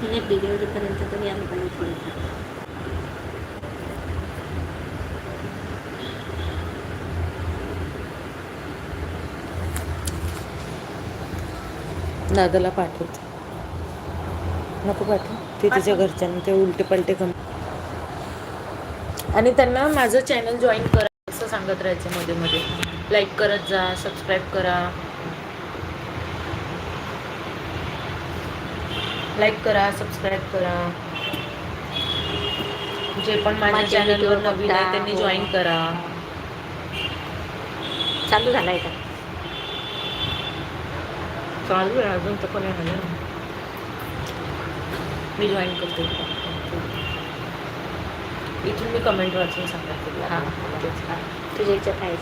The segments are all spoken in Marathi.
तिने डिलिव्हरीपर्यंत तरी आलं पाहिजे थोडंफार दादाला पाठवते नको पाठव. ते तिच्या घरच्यांना ते उलटे पलटे कम आणि त्यांना माझं चॅनल जॉईन करा असं सांगत राहायचं मध्ये मध्ये. लाईक करत जा सबस्क्राईब करा. लाईक करा सबस्क्राईब करा. जे पण माझ्या माझे चॅनलवर video नवीन आहे बघता, त्यांनी हो. जॉईन करा. चालू झालाय का? चालू आहे अजून तर कोणी आलं मी जॉईन करते. इथून मी कमेंट वाचून सांगते तुला. हां. हां तुझ्या याच्यात आहेच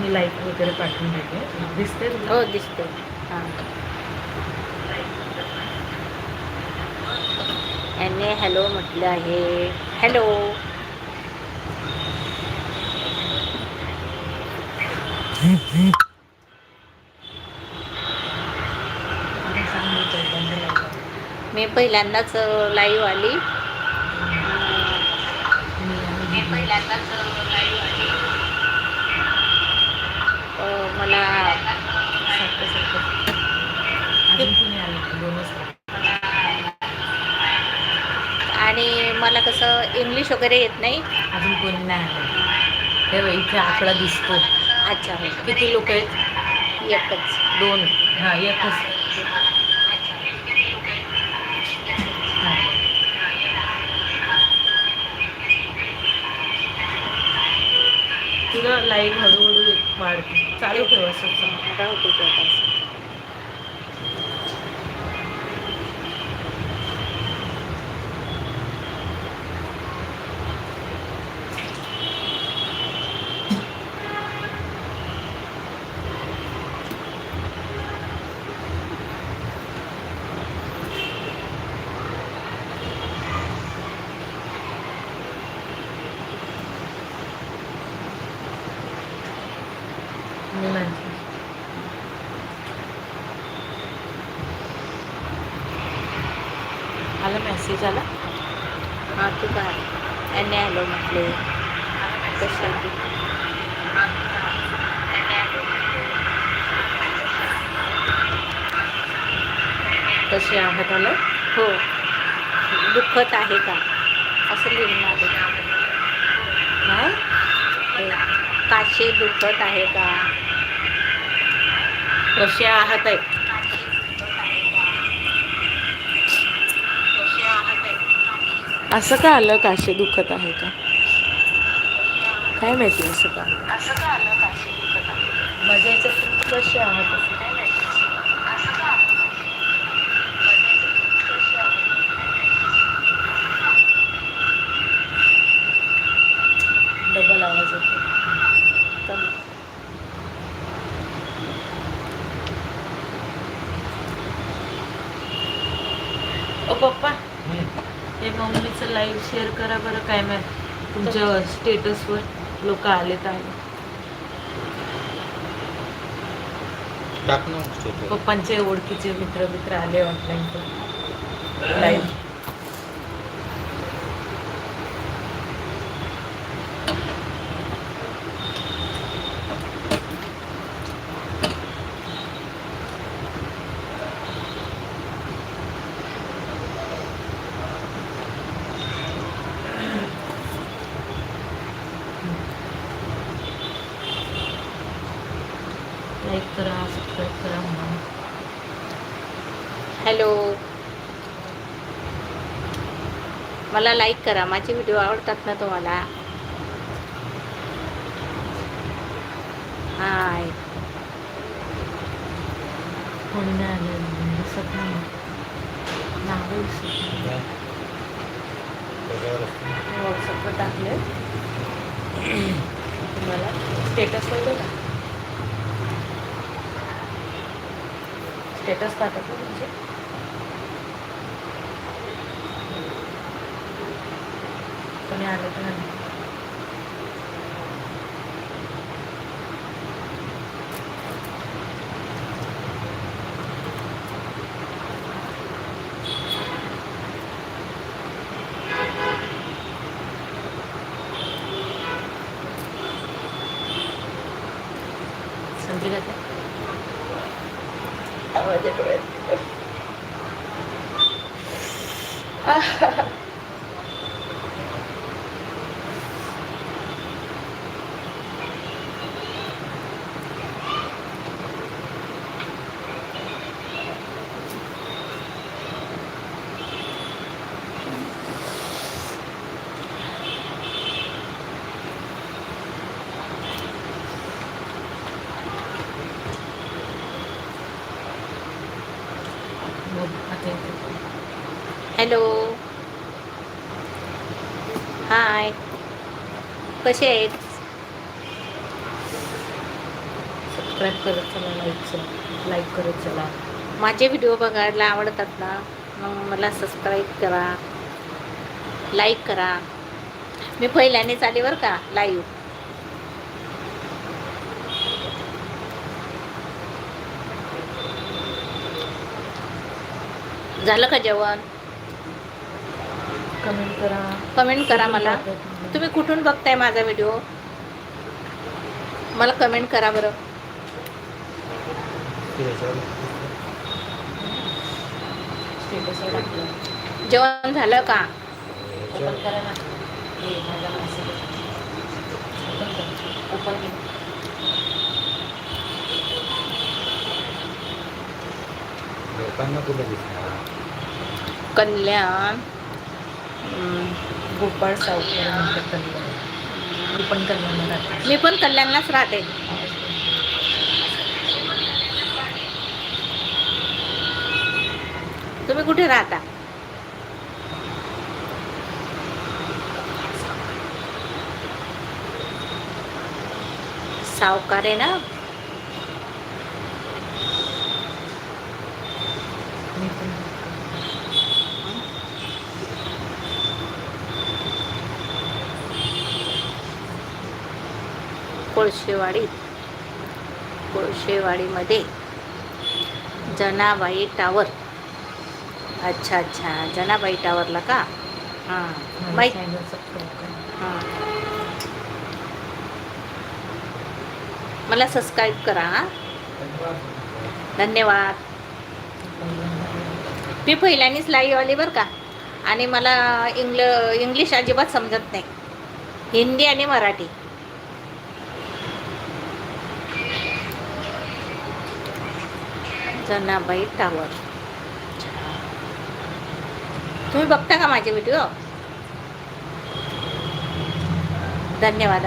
मी लाईक वगैरे पाठवून देते. दिसते? हो दिसते हां. याने हॅलो म्हटलं आहे. हॅलो मला सांग मी पहिल्यांदा लावलं. मी पहिल्यांदाच लाईव्ह आली. पहिल्यांदाच मला. आणि मला कसं इंग्लिश वगैरे येत नाही. अजून कोणी नाही आलं. हे इथे आकडा दिसतो. अच्छा. किती लोक आहेत? एकच. दोन. हा एकच. तुला लाइट हळूहळू वाढते चालू ठेव असं. राहू दे मी म्हणते आला मेसेज आला? हां तू काय याने हॅलो म्हटले. कशा कसे आहात आलं? हो. दुखत आहे का? असं लिहून आलं. काय काशे दुखत आहे का? कसे आहात आहे असं का आलं काशे दुखत आहे का काय माहिती असं का कसे आहात असं काय माहिती डबल आवाज येतो पप्पा. हे मम्मीचं लाईव्ह शेअर करा बरं काय माहिती. तुमच्या स्टेटसवर लोक आले तर आले. पप्पांचे ओळखीचे मित्र मित्र आले ऑनलाईन लाईव्ह लाईक करा सबस्क्राईब करा म्हणा हॅलो. मला लाईक करा. माझे व्हिडिओ आवडतात ना तुम्हाला? हाय. कोणी नाही आलं दिसत नाही नावं दिसत नाही नाही. त्याच्यावर असतं ना. व्हॉट्सअपवर टाकले तुम्हाला स्टेटस वगैरे का? स्टेटस पाहतात का तुमचे कोणी आलं. तर नाही संपली का हॅलो. हाय. कसे आहेत? सबस्क्राईब करत चला लाईक लाईक करत चला. माझे व्हिडिओ बघायला आवडतात ना मग मला सबस्क्राईब करा. लाईक करा. मी पहिल्यानेच आले बरं का लाईव्ह झालं का जेवण? कमेंट करा. कमेंट करा मला. तुम्ही कुठून बघताय माझा व्हिडिओ? मला कमेंट करा बरं. जेवण झालं का? लोकांना कुठे दिसणार? कल्याण. गोपाळ सावकर म्हणतात कल्याण. मी पण राहते. मी पण कल्याणलाच राहते. तुम्ही कुठे राहता? सावकार आहे ना? कोळशेवाडी. कोळशेवाडीमध्ये जनाबाई टावर अच्छा अच्छा. जनाबाई टावरला का? हां बाई हां. मला सबस्क्राईब करा हां. धन्यवाद. मी पहिल्यानेच लाईव्ह आली बरं का? आणि मला इंग्ल इंग्लिश अजिबात समजत नाही. हिंदी आणि मराठी. जनाबाई टावर तुम्ही बघता का माझे व्हिडिओ धन्यवाद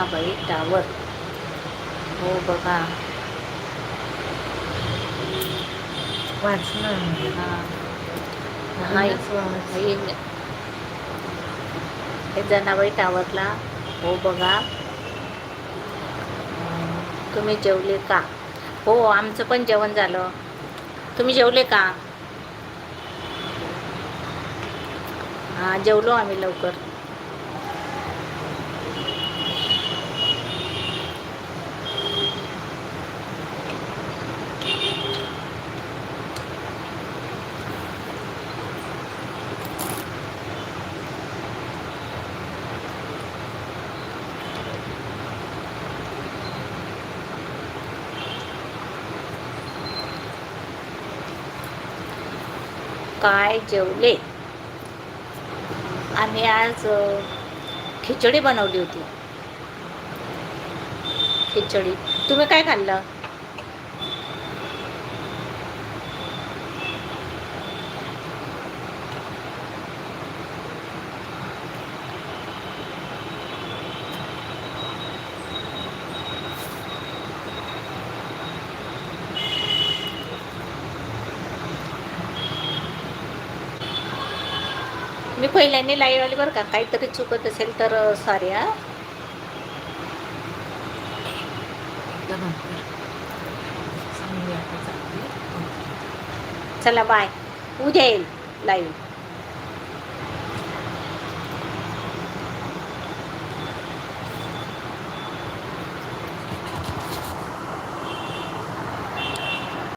जनाबाई टावर हो बघा. हा. नाही जनाबाई टावरला. हो बघा. तुम्ही जेवले का? हो आमचं पण जेवण झालं. तुम्ही जेवले का? हां जेवलो आम्ही लवकर. काय जेवले? आम्ही आज खिचडी बनवली होती. खिचडी. तुम्ही काय खाल्लं? पहिल्याने लाईव्ह आली बरं का. काहीतरी चुकत असेल तर सॉरी हा. चला बाय उद्या येईल लाईव्ह